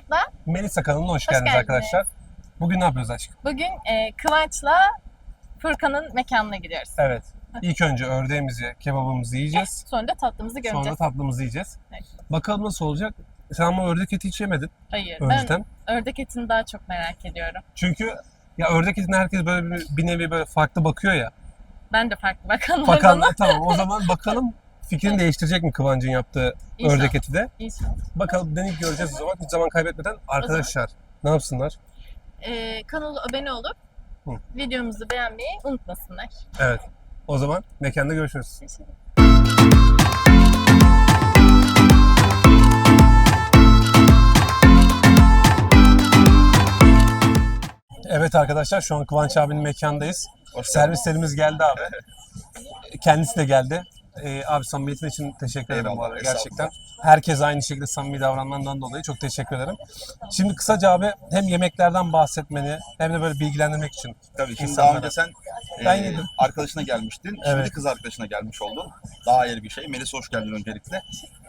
Fırat'la Melisa kanalına hoş, Hoş geldiniz geldiniz. arkadaşlar. Bugün ne yapıyoruz aşkım? bugün e, Kıvanç'la Furkan'ın mekanına gidiyoruz. Evet. İlk önce ördeğimizi, kebabımızı yiyeceğiz. Sonra da tatlımızı Sonra göreceğiz. tatlımızı yiyeceğiz. Evet. Bakalım nasıl olacak. Sen ama ördek eti hiç yemedin Hayır, önceden. ben ördek etini daha çok merak ediyorum. Çünkü ya ördek etine herkes böyle bir, bir nevi böyle farklı bakıyor ya. Ben de farklı bakanlar Bakalım bana. tamam o zaman bakalım fikrini değiştirecek mi Kıvancı'nın yaptığı İnşallah. ördek eti de. İnşallah. Bakalım deneyip göreceğiz o zaman. Hiç zaman kaybetmeden arkadaşlar ne yapsınlar? E, kanala abone olup Hı. videomuzu beğenmeyi unutmasınlar. Evet. O zaman mekanda görüşürüz. Teşekkür Evet arkadaşlar şu an Kıvanç abinin mekandayız. Servislerimiz geldi abi. Kendisi de geldi. Ee, abi samimiyetin için teşekkür ederim bu arada gerçekten. Herkes aynı şekilde samimi davranmandan dolayı çok teşekkür ederim. Şimdi kısaca abi hem yemeklerden bahsetmeni hem de böyle bilgilendirmek için. Tabii İnsanlara. daha önce sen Ben e, yedim. arkadaşına gelmiştin. Evet. Şimdi kız arkadaşına gelmiş oldun. Daha ayrı bir şey. Melis hoş geldin öncelikle.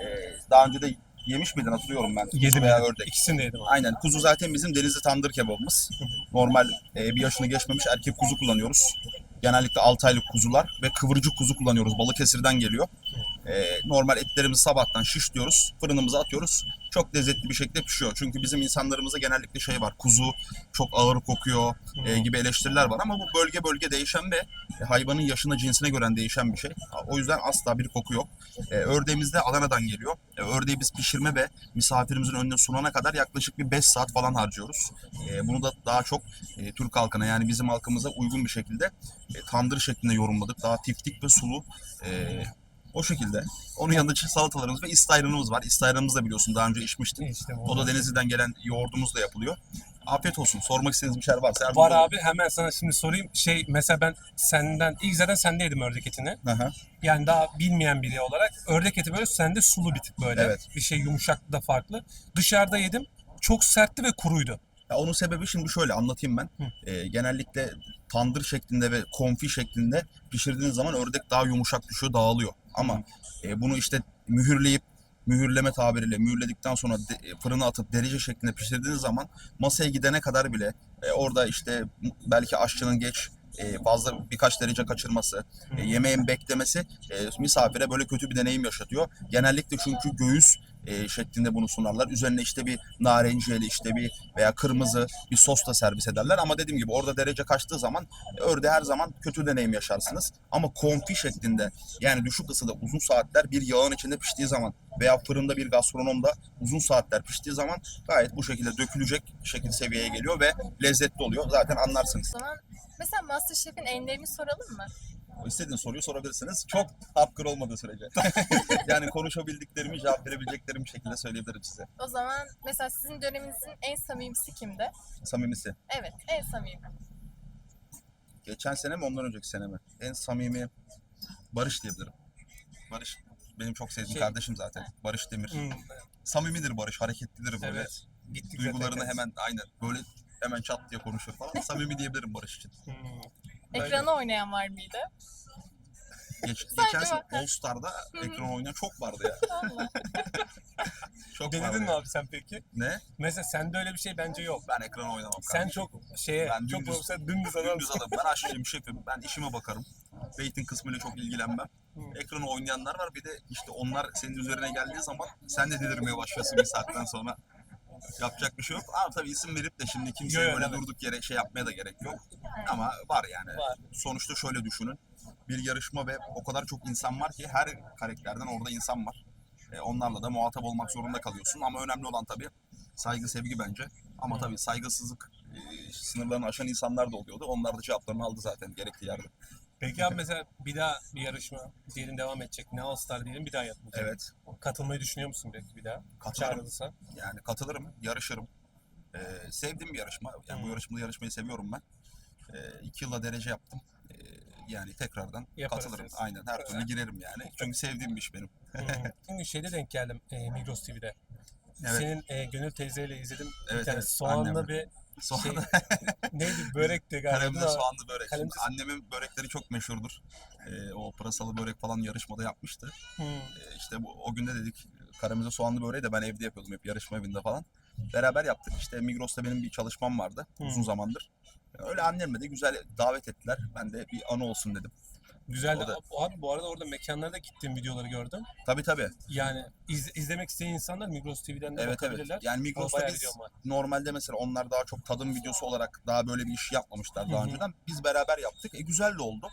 E, daha önce de yemiş miydin hatırlıyorum ben. Kuzu Yedim veya yedim. ördek. İkisini de yedim abi. Aynen. Kuzu zaten bizim denizli tandır kebabımız. Normal e, bir yaşını geçmemiş erkek kuzu kullanıyoruz. Genellikle 6 aylık kuzular ve kıvırcık kuzu kullanıyoruz. Balıkesir'den geliyor. E, normal etlerimizi sabahtan şişliyoruz. Fırınımıza atıyoruz. Çok lezzetli bir şekilde pişiyor. Çünkü bizim insanlarımızda genellikle şey var. Kuzu çok ağır kokuyor e, gibi eleştiriler var. Ama bu bölge bölge değişen ve e, hayvanın yaşına cinsine göre değişen bir şey. O yüzden asla bir koku yok. E, ördeğimiz de Adana'dan geliyor. E, ördeği biz pişirme ve misafirimizin önüne sunana kadar yaklaşık bir 5 saat falan harcıyoruz. E, bunu da daha çok e, Türk halkına yani bizim halkımıza uygun bir şekilde e, tandır şeklinde yorumladık. Daha tiftik ve sulu. E, o şekilde. Onun yanında salatalarımız ve istayranımız var. İstayranımızı da biliyorsun daha önce içmiştin. İşte bu. O da Denizli'den gelen yoğurdumuzla yapılıyor. Afiyet olsun. Sormak istediğiniz bir şeyler varsa. Var abi hemen sana şimdi sorayım. Şey mesela ben senden ilk zaten sende yedim ördek etini. Hı. Yani daha bilmeyen biri olarak ördek eti böyle sende sulu bir tık böyle. Evet. Bir şey yumuşak da farklı. Dışarıda yedim. Çok sertti ve kuruydu. Ya onun sebebi şimdi şöyle anlatayım ben. Ee, genellikle tandır şeklinde ve konfi şeklinde pişirdiğiniz zaman ördek daha yumuşak düşüyor, dağılıyor. Ama e, bunu işte mühürleyip mühürleme tabiriyle mühürledikten sonra de- e, fırına atıp derece şeklinde pişirdiğiniz zaman masaya gidene kadar bile e, orada işte belki aşçının geç e, fazla birkaç derece kaçırması, e, yemeğin beklemesi e, misafire böyle kötü bir deneyim yaşatıyor. Genellikle çünkü göğüs e, şeklinde bunu sunarlar. Üzerine işte bir narenciyeli işte bir veya kırmızı bir sosla servis ederler. Ama dediğim gibi orada derece kaçtığı zaman e, ördeğe her zaman kötü deneyim yaşarsınız. Ama konfi şeklinde yani düşük ısıda uzun saatler bir yağın içinde piştiği zaman veya fırında bir gastronomda uzun saatler piştiği zaman gayet bu şekilde dökülecek şekilde seviyeye geliyor ve lezzetli oluyor. Zaten anlarsınız. Mesela Masterchef'in enlerini soralım mı? İstediğiniz soruyu sorabilirsiniz. Çok hapkır olmadığı sürece. yani konuşabildiklerimi, cevap verebileceklerim şekilde söyleyebilirim size. O zaman mesela sizin döneminizin en samimisi kimdi? Samimisi. Evet, en samimi. Geçen sene mi ondan önceki sene mi? En samimi Barış diyebilirim. Barış benim çok sevdiğim Şey- kardeşim zaten. Barış Demir. Hmm, Samimidir Barış, hareketlidir böyle. evet. Gittik Duygularını zaten. hemen aynen böyle hemen çat diye konuşur falan. Samimi diyebilirim Barış için. Ekrana oynayan var mıydı? Geç, geçen sene All Star'da ekran oynayan çok vardı ya. Allah. Çok Denedin vardı mi ya. abi sen peki? Ne? Mesela sende öyle bir şey bence yok. Ben ekran oynamam. Sen kardeşim. çok şeye, Ben çok dümdüz- profesyonel dümdüz Dümdüz adamsın. adam. Ben aşçıyım, şefim. Ben işime bakarım. Rating kısmıyla çok ilgilenmem. Ekranı oynayanlar var. Bir de işte onlar senin üzerine geldiği zaman sen de delirmeye başlıyorsun bir saatten sonra. Yapacak bir şey yok. Ama tabii isim verip de şimdi kimseye böyle evet. durduk yere şey yapmaya da gerek yok. Ama var yani. Var. Sonuçta şöyle düşünün. Bir yarışma ve o kadar çok insan var ki her karakterden orada insan var. E, onlarla da muhatap olmak zorunda kalıyorsun. Ama önemli olan tabii saygı, sevgi bence. Ama tabii saygısızlık e, sınırlarını aşan insanlar da oluyordu. Onlar da cevaplarını aldı zaten gerekli yerde. Peki abi mesela bir daha bir yarışma diyelim devam edecek. Ne All Star diyelim bir daha yapmayacak. Evet. Katılmayı düşünüyor musun belki bir daha? Katılırım. Çağrılırsa. Yani katılırım, yarışırım. Ee, sevdiğim bir yarışma. Yani bu Hmm. yarışmada yarışmayı seviyorum ben. Ee, iki yıla derece yaptım. Ee, yani tekrardan Yaparız katılırım. diyorsun. Aynen her türlü girerim yani. Çünkü sevdiğim bir iş benim. Hmm. Çünkü şeyde denk geldim e, Migros TV'de. Evet. Senin e, Gönül teyzeyle izledim. bir Evet, tane evet, soğanlı annemle. bir Sonra şey neydi börekti galiba. kalemde soğanlı börek. Kalemde- annemin börekleri çok meşhurdur. Ee, o pırasalı börek falan yarışmada yapmıştı. Hmm. Ee, işte bu, o günde dedik karamize soğanlı böreği de ben evde yapıyordum hep yarışma evinde falan. Beraber yaptık. İşte Migros'ta benim bir çalışmam vardı Hı. uzun zamandır. Öyle annemle de güzel davet ettiler. Ben de bir anı olsun dedim. Güzel. O da- Abi bu arada orada mekanlarda gittiğim videoları gördüm. Tabii tabii. Yani iz- izlemek isteyen insanlar Migros TV'den de Evet evet. bakabilirler. Yani Migros'ta bayağı biz videom var. normalde mesela onlar daha çok tadım videosu olarak daha böyle bir iş yapmamışlar daha Hı önceden. Biz beraber yaptık. E güzel de oldu.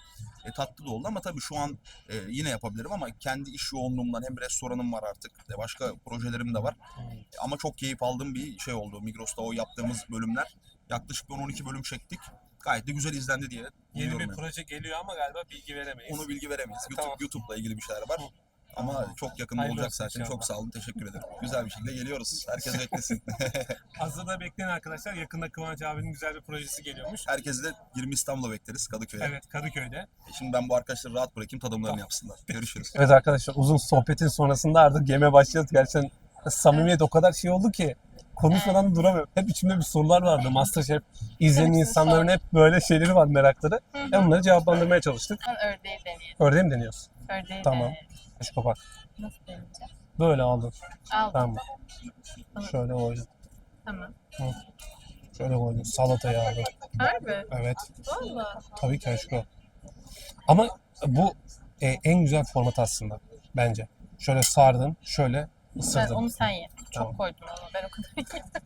E tatlı da oldu ama tabii şu an e, yine yapabilirim ama kendi iş yoğunluğumdan hem restoranım var artık. E, başka projelerim de var. E, ama çok keyif aldığım bir şey oldu. Migros'ta o yaptığımız bölümler. Yaklaşık bir 10-12 bölüm çektik. Gayet de güzel izlendi diye Yeni bir proje geliyor ama galiba bilgi veremeyiz. Onu bilgi veremeyiz. YouTube, Tamam. YouTube'la ilgili bir şeyler var. Ama çok yakında Hayırlı olacak zaten. Çok sağ olun. Teşekkür ederim. Güzel bir şekilde geliyoruz. Herkes beklesin. Hazırda bekleyin arkadaşlar. Yakında Kıvanç abinin güzel bir projesi geliyormuş. Herkesi de 20 İstanbul'a bekleriz Kadıköy'e. Evet Kadıköy'de. E Şimdi ben bu arkadaşları rahat bırakayım tadımlarını yapsınlar. Görüşürüz. Evet arkadaşlar uzun sohbetin sonrasında artık yeme başlayacağız. Gerçekten samimiyet o kadar şey oldu ki konuşmadan duramıyorum. Hep içimde bir sorular vardı. Masterchef izleyen insanların hep böyle şeyleri var merakları. Hı hı. E onları cevaplandırmaya çalıştık. Ördeği deneyelim. Ördeği mi deniyorsun? Ördeği Tamam. Şu kapak. Nasıl deneyeceğim? Böyle aldın. Aldım. Tamam. Tamam. Şöyle koydum. Tamam. Şöyle koydum. Salatayı aldım. Harbi. Evet. Valla. Tabii ki aşkım. Ama bu e, en güzel format aslında bence. Şöyle sardın, şöyle Sen, ısırdın. onu sen ye. Çok Tamam. koydum ama ben o kadar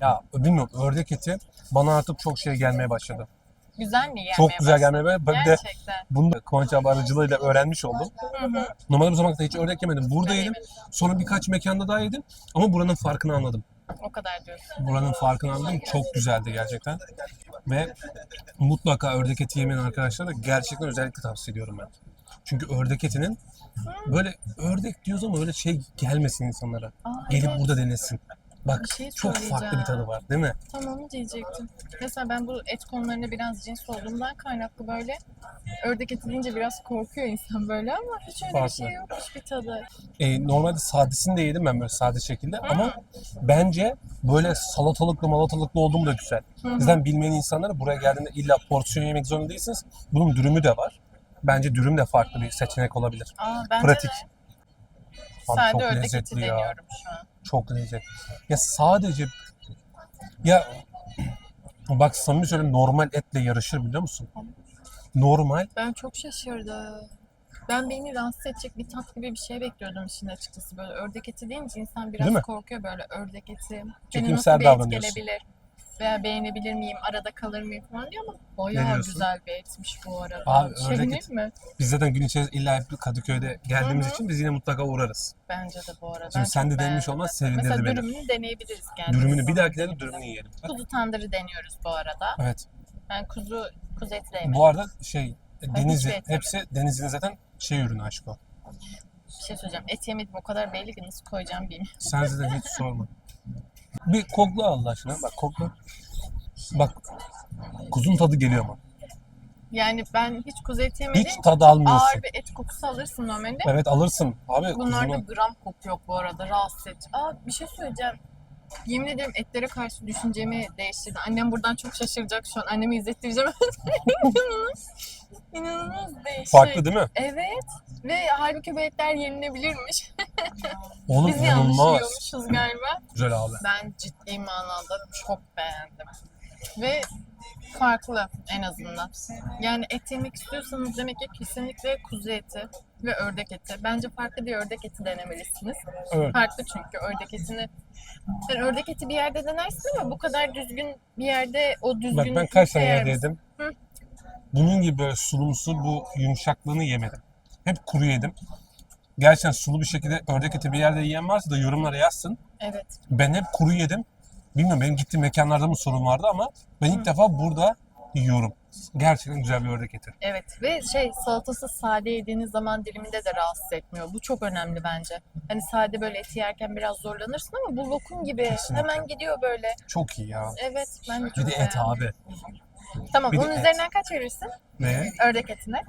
Ya bilmiyorum ördek eti bana artık çok şey gelmeye başladı. Güzel mi? çok Yenmeye güzel gelmeye başladı. Bir de Gerçekten. bunu da Kıvanç abi aracılığıyla öğrenmiş oldum. Hı hı. Normalde bu zamana kadar hiç ördek yemedim. Burada Ben yedim. yemedim. Sonra birkaç mekanda daha yedim. Ama buranın farkını anladım. O kadar diyorsun. Buranın farkını anladım. Çok güzeldi gerçekten. Ve mutlaka ördek eti yemeyen arkadaşlara da gerçekten özellikle tavsiye ediyorum ben. Çünkü ördek etinin böyle ördek diyoruz ama öyle şey gelmesin insanlara. Aa, Gelip evet. burada denesin. Bak Bir şey çok farklı bir tadı var değil mi? Tam onu diyecektim. Mesela ben bu et konularında biraz cins olduğumdan kaynaklı böyle ördek eti deyince biraz korkuyor insan böyle ama hiç öyle bir Farklı. şey bir tadı. E, normalde sadesini de yedim ben böyle sade şekilde ama bence böyle salatalıklı malatalıklı olduğum da güzel. Hı hı. Bizden bilmeyen insanlara buraya geldiğinde illa porsiyon yemek zorunda değilsiniz. Bunun dürümü de var. Bence dürüm de farklı bir seçenek olabilir. Aa, bence Pratik. de Abi sade çok ördek eti lezzetli ya. deniyorum şu an. Çok lezzetli. Ya sadece ya bak samimi söyleyeyim normal etle yarışır biliyor musun? Normal Ben çok şaşırdım. Ben beni rahatsız edecek bir tat gibi bir şey bekliyordum işin açıkçası. Böyle ördek eti deyince insan biraz Değil mi? korkuyor böyle ördek eti. Beni Çekimser nasıl bir et davranıyorsun. gelebilir? Veya beğenebilir miyim? Arada kalır mıyım falan diyor ama bayağı diyorsun? güzel bir etmiş bu arada. Abi, ördek mi? biz zaten gün içerisinde illa hep Kadıköy'de geldiğimiz Hı hı. için biz yine mutlaka uğrarız. Bence de bu arada. Şimdi sen de denemiş olman sevindirdi Mesela beni. dürümünü deneyebiliriz geldiğimiz Dürümünü bir zaman. dahakilerde dürümünü yiyelim. Kuzu tandırı deniyoruz bu arada. Evet. Ben kuzu kuzu eti de yemedim. Bu arada şey Denizli et hepsi Denizli'nin zaten şey ürünü aşk o. Bir şey söyleyeceğim. Et yemedim o kadar belli ki nasıl koyacağım bilmiyorum. Sen zaten hiç sorma. Bir kokla Allah aşkına. Bak kokla. Bak kuzun tadı geliyor mu? Yani ben hiç kuzu eti yemediğim Hiç için tadı almıyorsun. ağır bir et kokusu alırsın normalde. Evet alırsın. Abi Bunlarda kuzunun gram koku yok bu arada rahatsız edici. Aa bir şey söyleyeceğim. Yemin ederim etlere karşı düşüncemi değiştirdi. Annem buradan çok şaşıracak şu an. Annemi izlettireceğim. İnanılmaz. İnanılmaz değişik. farklı değil mi? Evet. Ve halbuki bu etler yenilebilirmiş. Oğlum Biz yanlış inanılmaz. yiyormuşuz galiba. Güzel abi. Ben ciddi manada çok beğendim. Ve farklı en azından. Yani et yemek istiyorsanız demek ki kesinlikle kuzu eti ve ördek eti. Bence farklı bir ördek eti denemelisiniz. Evet. Farklı çünkü ördek etini sen ördek eti bir yerde denersin ama bu kadar düzgün bir yerde o düzgün Bak ben kaç tane yer yerde yedim. Hı. Bunun gibi böyle sulumsu bu yumuşaklığını yemedim. Hep kuru yedim. Gerçekten sulu bir şekilde ördek eti bir yerde yiyen varsa da yorumlara yazsın. Evet. Ben hep kuru yedim. Bilmiyorum benim gittiğim mekanlarda mı sorun vardı ama ben ilk Hı. defa burada yiyorum. Gerçekten güzel bir ördek eti. Evet ve şey salatası sade yediğiniz zaman diliminde de rahatsız etmiyor. Bu çok önemli bence. Hani sade böyle eti yerken biraz zorlanırsın ama bu lokum gibi Kesinlikle. hemen gidiyor böyle. Çok iyi ya. Evet ben de çok Bir de et beğendim. abi. Tamam Bir de onun et. üzerinden kaç verirsin? Ne? Ördek etine.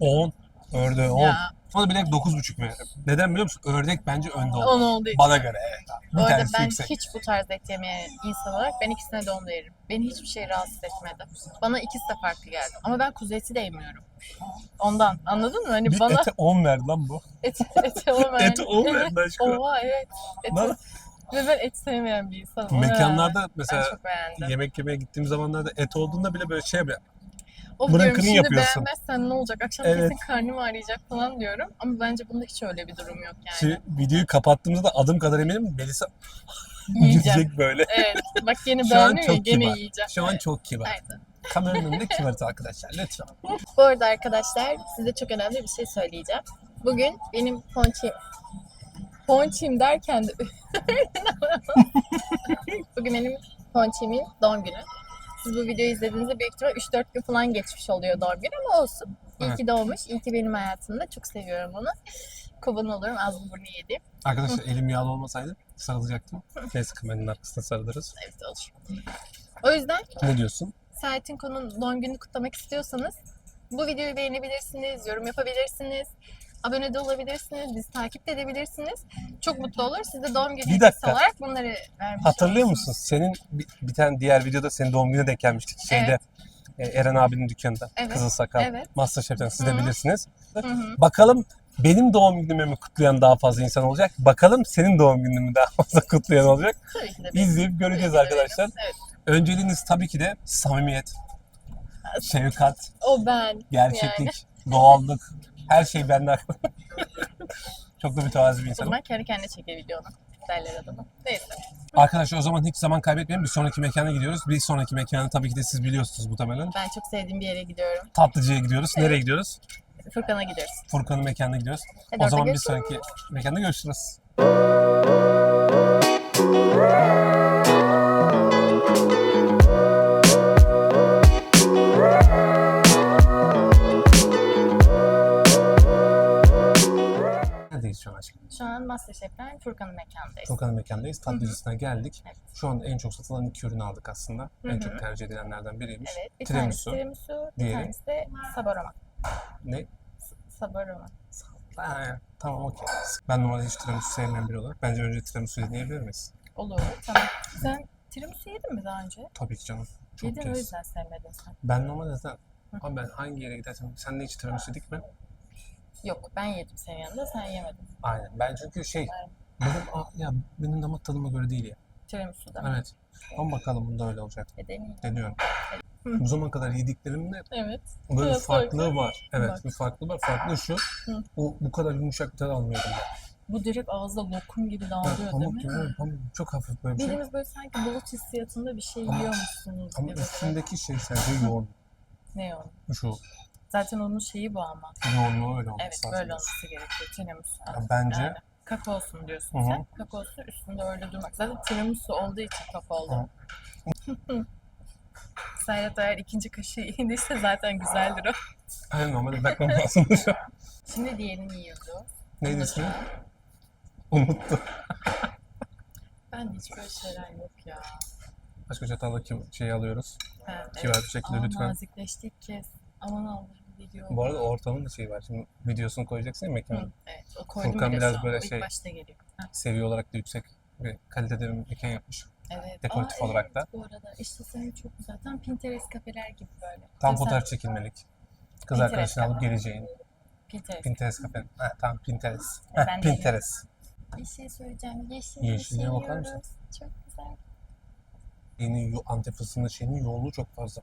10. Ördeğe 10. Ya Ona bile 9,5 veririm. Neden biliyor musun? Ördek bence önde olur. On olduğu için. Bana göre evet. Bu Bir arada tanesi ben yüksek. hiç bu tarz et yemeyen insan olarak ben ikisine de onu veririm. Beni hiçbir şey rahatsız etmedi. Bana ikisi de farklı geldi. Ama ben kuzu eti de yemiyorum. Ondan. Anladın mı? Hani Bir bana ete 10 verdi lan bu. et, eti olmayan. Ete 10 verdi aşkım. Oha evet. Lan- Ve ben et sevmeyen bir insanım. Ona Mekanlarda mesela ben çok beğendim. yemek yemeye gittiğim zamanlarda et olduğunda bile böyle şey yapıyor. O Bırakını diyorum şimdi yapıyorsun. beğenmezsen ne olacak? Akşam Evet. kesin karnım ağrıyacak falan diyorum. Ama bence bunda hiç öyle bir durum yok yani. Şimdi videoyu kapattığımızda da adım kadar eminim Melisa Yiyeceğim. yiyecek böyle. Evet. Bak yeni Şu an ya çok gene kibar. yiyeceğim. Şu an Evet. çok kibar. Aynen. Kameranın önünde kibarız arkadaşlar lütfen. Bu arada arkadaşlar size çok önemli bir şey söyleyeceğim. Bugün benim ponçim ponçim derken de bugün benim ponçimin doğum günü. Siz bu videoyu izlediğinizde büyük ihtimal 3-4 gün falan geçmiş oluyor doğum günü ama olsun. İyi Evet. ki doğmuş. İyi ki benim hayatımda. Çok seviyorum onu. Koban olurum. Az burnu yedim. Arkadaşlar elim yağlı olmasaydı sarılacaktım. Neyse kameranın arkasına sarılırız. Evet olur. O yüzden Ne diyorsun? Sertin Konu'nun doğum gününü kutlamak istiyorsanız bu videoyu beğenebilirsiniz, yorum yapabilirsiniz, abone de olabilirsiniz, bizi takip de edebilirsiniz. Çok mutlu olur. Siz de doğum günü Bir hediyesi dakika. olarak bunları vermiş Hatırlıyor olursunuz. musun? Senin bir, bir tane diğer videoda senin doğum gününe denk gelmiştik. Şeyde e, Eren abinin dükkanında. Evet. Kızıl Sakal. Evet. Masterchef'ten siz de Hı bilirsiniz. Hı hı. Bakalım benim doğum günümü mü kutlayan daha fazla insan olacak? Bakalım senin doğum gününü mü daha fazla kutlayan olacak? Tabii ki de benim. İzleyip göreceğiz Tabii ki de arkadaşlar. Evet. Önceliğiniz tabii ki de samimiyet, şefkat, O ben. gerçeklik, doğallık. Her şey benden. Çok da mütevazi bir O insanım. zaman kendi kendine çekiyor videonu. Derler adamı. Neyse. Arkadaşlar o zaman hiç zaman kaybetmeyelim. Bir sonraki mekana gidiyoruz. Bir sonraki mekanı tabii ki de siz biliyorsunuz muhtemelen. Ben çok sevdiğim bir yere gidiyorum. Tatlıcı'ya gidiyoruz. Nereye gidiyoruz? Furkan'a gidiyoruz. Furkan'ın mekanına gidiyoruz. Hadi o orada zaman bir görüşürüz. sonraki mekanda görüşürüz. Masterchef'ten Furkan'ın mekandayız. Furkan'ın mekandayız. Tatlıcısına geldik. Evet. Şu anda en çok satılan iki ürünü aldık aslında. Hı En çok tercih edilenlerden biriymiş. Evet. Bir Tiramisu. tanesi tiramisu, bir Diğeri? tanesi de saboroma. Ne? Saboroma. Ha, tamam okey. Ben normalde hiç tiramisu sevmeyen biri olarak bence önce tiramisu deneyebilir miyiz? Olur. Tamam. Sen tiramisu yedin mi daha önce? Tabii ki canım. Çok Yedin o kez. yüzden sevmedin sen. Ben normalde zaten ama ben hangi yere gidersem sen de hiç tiramisu yedik mi? Yok ben yedim senin yanında sen yemedin. Aynen. Ben çünkü şey benim ah, ya benim damak tadıma göre değil ya. Tiramisu da. Evet. Ama bakalım bunda öyle olacak. E, deneyeyim. Deniyorum. Bu zamana kadar yediklerimde Evet. böyle bir Evet, farklı. var. Evet, Bak. bir farklı var. Farklı şu. Hı. O bu kadar yumuşak bir tad almıyordum ben. Bu direkt ağızda lokum gibi Ha, dağılıyor değil pamuk mi? gibi, evet, pamuk. Çok hafif böyle bir şey. Birimiz böyle sanki bulut hissiyatında bir şey Ama- yiyormuşsunuz Ama gibi. üstündeki şey sadece yoğun. Ne o? Şu Zaten onun şeyi bu ama. yoğunluğu öyle olması Evet lazım. böyle olması gerekiyor tiramisu. Ya bence Yani kakaosun diyorsun Hı hı. sen. Kakaosu üstünde öyle durmak. Zaten tiramisu olduğu için kakaolu. Serhat eğer ikinci kaşığı yediyse zaten güzeldir o. aynen normalde bakmam lazım. Şimdi diğerini yiyordu. Neydi ismi? Unuttum. Ben de hiç böyle şeyler yok ya. Başka çatalla kim şeyi alıyoruz. Kibar bir şekilde Aa, lütfen. Nazikleştik kes. Aman Allah'ım video. Bu arada ortamın da şeyi var. Şimdi videosunu koyacaksın ya Hı, mekanın. evet o koydum Furkan biraz an. böyle şey- başta geliyor. Ha, Seviye olarak da yüksek ve kalitede bir mekan yapmış. evet. Dekoratif Aa, olarak da. evet, Bu arada işte senin çok güzel. Tam Pinterest kafeler gibi böyle. Tam Mesela fotoğraf çekilmelik. Kız Pinterest arkadaşını alıp geleceğin. Pinterest. Pinterest kafe. Ha, tamam Pinterest. Ben Heh, de Pinterest. Bir şey söyleyeceğim. Yeşil Yeşilliğe yeşil bakar mısın? Çok güzel. Yeni Antep fıstığının şeyinin yoğunluğu çok fazla.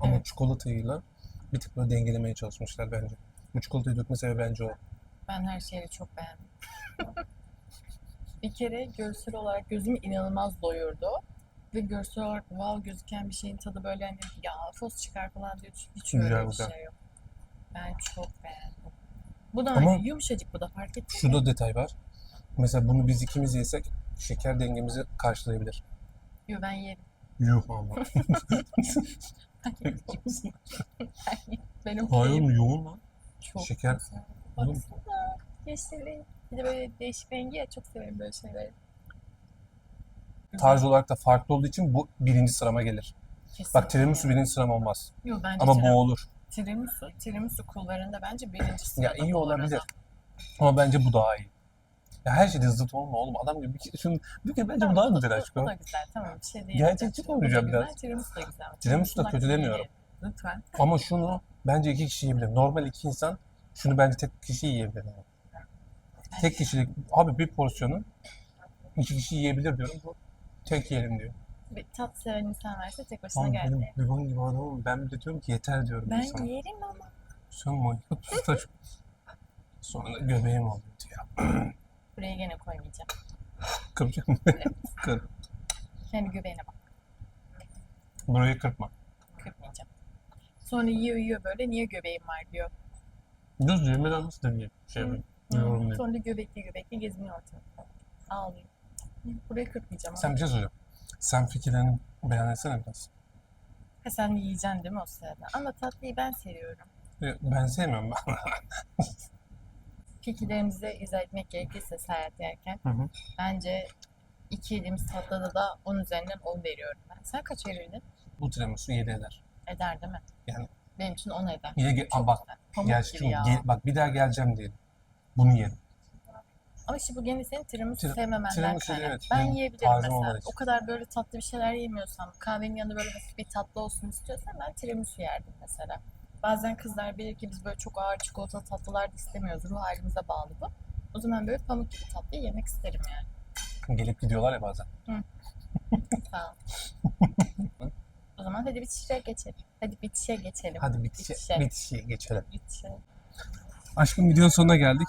Ama Evet. çikolatayla bir tık böyle dengelemeye çalışmışlar bence. Bu çikolatayı dökme sebebi bence o. Ben her şeyi çok beğendim. bir kere görsel olarak gözümü inanılmaz doyurdu. Ve görsel olarak wow gözüken bir şeyin tadı böyle hani ya fos çıkar falan diye hiç, öyle Güzel, bir güzel. şey yok. Ben çok beğendim. Bu da Ama- aynı yumuşacık bu da fark ettin mi? Şu da detay var. Mesela bunu biz ikimiz yesek şeker dengemizi karşılayabilir. Yo ben yedim. Yuh ama. ben Hayır oğlum yoğun lan. Çok şeker- güzel. Oğlum. Baksana. Yeşili. Bir de böyle değişik rengi ya çok severim böyle şeyleri. Tarz olarak da farklı olduğu için bu birinci sırama gelir. Kesinlikle. Bak tiramisu birinci sıram olmaz. Yo bence Ama tiramisu- bu olur. Tiramisu, tiramisu kullarında bence birinci sırada Ya iyi bu olabilir. arada. Ama bence bu daha iyi. Ya her şeyde zıt olma oğlum. Adam gibi bir kere şunu bir kere bence bu daha güzel Bu aşkım. da güzel tamam bir şey değil. Gerçekçi konuşacağım Bu biraz. Tiramisu da güzel. Tiramisu da kötü demiyorum. Lütfen. Ama şunu bence iki kişi yiyebilir. Normal iki insan şunu bence tek kişi yiyebilir. Yani. Tek kişilik abi bir porsiyonu iki kişi yiyebilir diyorum. Bu tek yiyelim diyor. Bir tat seven insan varsa tek başına Ama benim geldi. limon gibi adamım. Ben de diyorum ki yeter diyorum Ben insana. yerim ama. Sen manyak mısın? Sonra göbeğim oluyor ya. Buraya gene koymayacağım. Kıracak mı? Kır. Kendi göbeğine bak. Burayı kırpma. Sonra yiyor yiyor böyle niye göbeğim var diyor. Düz yemeden nasıl deneyeyim? Şey yapayım. Yorumlayayım. Sonra göbekli göbekli geziniyor ortalıkta. Ağlıyor. Burayı kırpmayacağım. Sen bir şey soracağım. Sen fikirlerini beyan etsene biraz. Ha, sen yiyeceksin değil mi o sırada? Ama tatlıyı ben seviyorum. Ya, Ben sevmiyorum ben. Fikirlerimizi izah etmek gerekirse seyahat yerken Hı hı. bence iki yediğimiz tatlıda da 10 üzerinden 10 veriyorum ben. Sen kaç verirdin? Bu tiramisu 7 eder. Eder değil mi? Yani- Benim için 10 eder. Yine ge- Çok bak güzel. Pamuk gel, gibi çünkü ya. gel- bak bir daha geleceğim diyelim. Bunu yerim. Ama işte bu gene senin tiramisu Tir- sevmemenden tiramisu kaynak. evet, Ben benim yiyebilirim tarzım mesela. olmadığı için. O kadar böyle tatlı bir şeyler yemiyorsam, kahvenin yanında böyle hafif bir tatlı olsun istiyorsam ben tiramisu yerdim mesela. Bazen kızlar bilir ki biz böyle çok ağır çikolata tatlılar da istemiyoruz. Ruh halimize bağlı bu. O zaman böyle pamuk gibi tatlıyı yemek isterim yani. Gelip gidiyorlar ya bazen. Sağ ol. o zaman hadi bitişe geçelim. Hadi bitişe geçelim. Hadi bitişe, Bitişe. bitişe geçelim. Bitişe. Aşkım videonun sonuna geldik.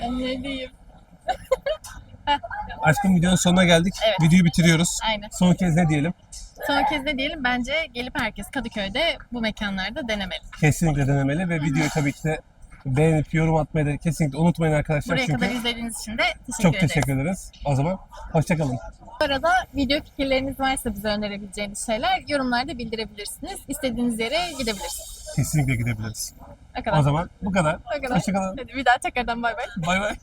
Ben ne diyeyim? Aşkım videonun sonuna geldik. Evet. Videoyu bitiriyoruz. Aynen. Son kez ne diyelim? Son kez de diyelim bence gelip herkes Kadıköy'de bu mekanlarda denemeli. Kesinlikle denemeli ve videoyu tabii ki de beğenip yorum atmayı da kesinlikle unutmayın arkadaşlar. Buraya çünkü kadar izlediğiniz için de teşekkür çok ederiz. teşekkür ederiz. O zaman hoşçakalın. Bu arada video fikirleriniz varsa bize önerebileceğiniz şeyler yorumlarda bildirebilirsiniz. İstediğiniz yere gidebilirsiniz. Kesinlikle gidebiliriz. O kadar. O zaman bu kadar. O kadar. Hoşçakalın. Hadi bir daha tekrardan bay bay. Bay bay.